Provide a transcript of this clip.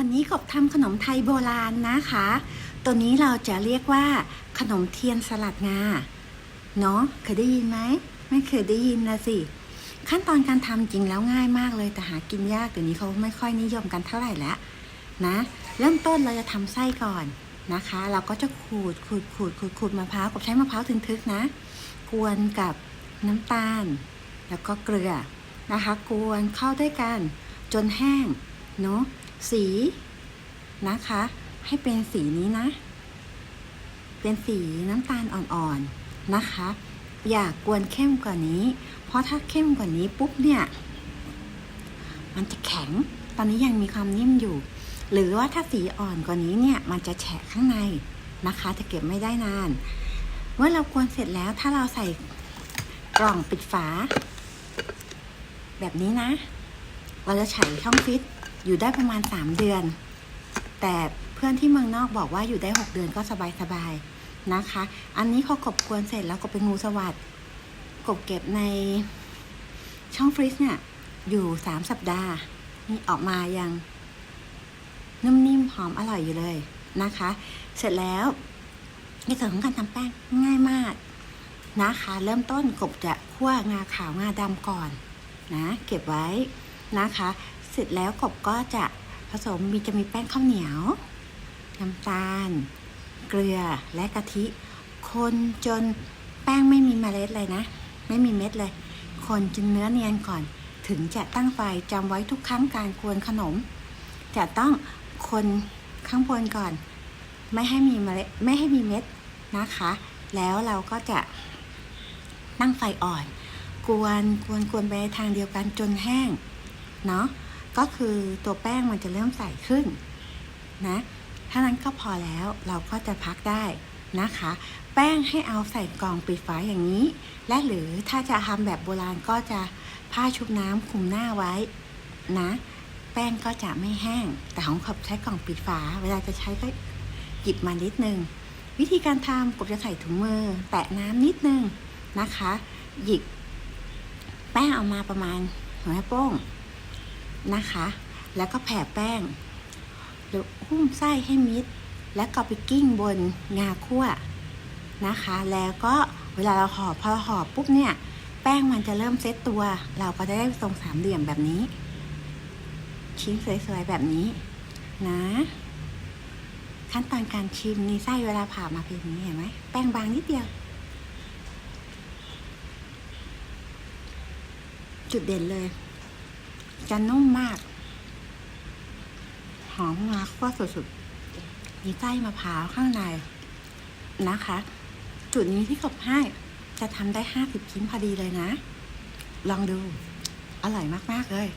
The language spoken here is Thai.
วันนี้กบทำขนมไทยโบราณนะคะ ตัวนี้เราจะเรียกว่า ขนมเทียนสลัดงา เนาะเคยได้ยินไหม ไม่เคยได้ยินนะสิ ขั้นตอนการทำจริงแล้วง่ายมากเลยแต่หากินยากเดี๋ยวนี้เขาไม่ค่อยนิยมกันเท่าไหร่แล้วนะ เริ่มต้นเราจะทำไส้ก่อนนะคะ เราก็จะขูดขูดขูดขูดขูดมะพร้าวกบใช้มะพร้าวทึกๆนะ กวนกับน้ำตาล แล้วก็เกลือนะคะ กวนเข้าด้วยกันจนแห้งเนาะ สีนะคะ ให้เป็นสีนี้นะ เป็นสีน้ำตาลอ่อนๆนะคะ อย่ากกวนเข้มกว่านี้ เพราะถ้าเข้มกว่านี้ปุ๊บเนี่ย มันจะแข็ง ตอนนี้ยังมีความนิ่มอยู่ หรือว่าถ้าสีอ่อนกว่านี้เนี่ยมันจะแฉะข้างในนะคะ จะเก็บไม่ได้นาน เมื่อเรากวนเสร็จแล้วถ้าเราใส่กล่องปิดฝา แบบนี้นะ เราจะใช้ช่องฟิต อยู่ได้ประมาณ 3 เดือน แต่เพื่อนที่เมืองนอกบอกว่าอยู่ได้ 6 เดือนก็สบายๆนะคะ อันนี้พอกบกวนเสร็จแล้วก็เป็นงูสวัสดกบเก็บในช่องฟรีซเนี่ยอยู่ 3 สัปดาห์ นี่ออกมายังนุ่มนิ่มหอมอร่อยอยู่เลยนะคะ เสร็จแล้วในส่วนของการทำแป้งง่ายมากนะคะ เริ่มต้นกบจะคั่วงาขาวงาดำก่อนนะ เก็บไว้นะคะ ร็จแล้วกบก็จะผสมมีจะมีแป้งข้าวเหนียว น้ำตาล เกลือและกะทิ คนจนแป้งไม่มีเมล็ดเลยนะ ไม่มีเม็ดเลย คนจนเนื้อเนียนก่อน ถึงจะตั้งไฟจำไว้ทุกครั้งการกวนขนม จะต้องคนข้างบนก่อน ไม่ให้มีเมล็ดไม่ให้มีเม็ดนะคะ แล้วเราก็จะตั้งไฟอ่อน กวนกวนกวนไปทางเดียวกันจนแห้ง เนาะ ก็คือตัวแป้งมันจะเริ่มใสขึ้นนะถ้านั้นก็พอแล้วเราก็จะพักได้นะคะ แป้งให้เอาใส่กล่องปิดฝาอย่างนี้ และหรือถ้าจะทำแบบโบราณก็จะผ้าชุบน้ำคลุมหน้าไว้นะ แป้งก็จะไม่แห้ง แต่ของขบใช้กล่องปิดฝา เวลาจะใช้ก็หยิบมานิดนึง วิธีการทำกบจะใส่ถุงมือ แตะน้ำนิดนึงนะคะ หยิบแป้งเอามาประมาณหัวแม่โป้ง นะคะ แล้วก็แผ่แป้งหรือหุ้มไส้ให้มิด แล้วก็ไปกิ้งบนงาคั่วนะคะ แล้วก็เวลาเราห่อพอห่อปุ๊บเนี่ย แป้งมันจะเริ่มเซตตัว เราก็จะได้ทรงสามเหลี่ยมแบบนี้ ชิ้นสวยๆแบบนี้นะ ขั้นตอนการชิมนี่ไส้เวลาผ่ามาเป็นอย่างนี้เห็นไหมแป้งบางนิดเดียว จุดเด่นเลย จะนุ่มมาก หอมงาคั่วสุดๆ มีไส้มะพร้าวข้างในนะคะ จุดนี้ที่กบให้จะทำได้ห้าสิบชิ้นพอดีเลยนะ ลองดู อร่อยมาก ๆ เลย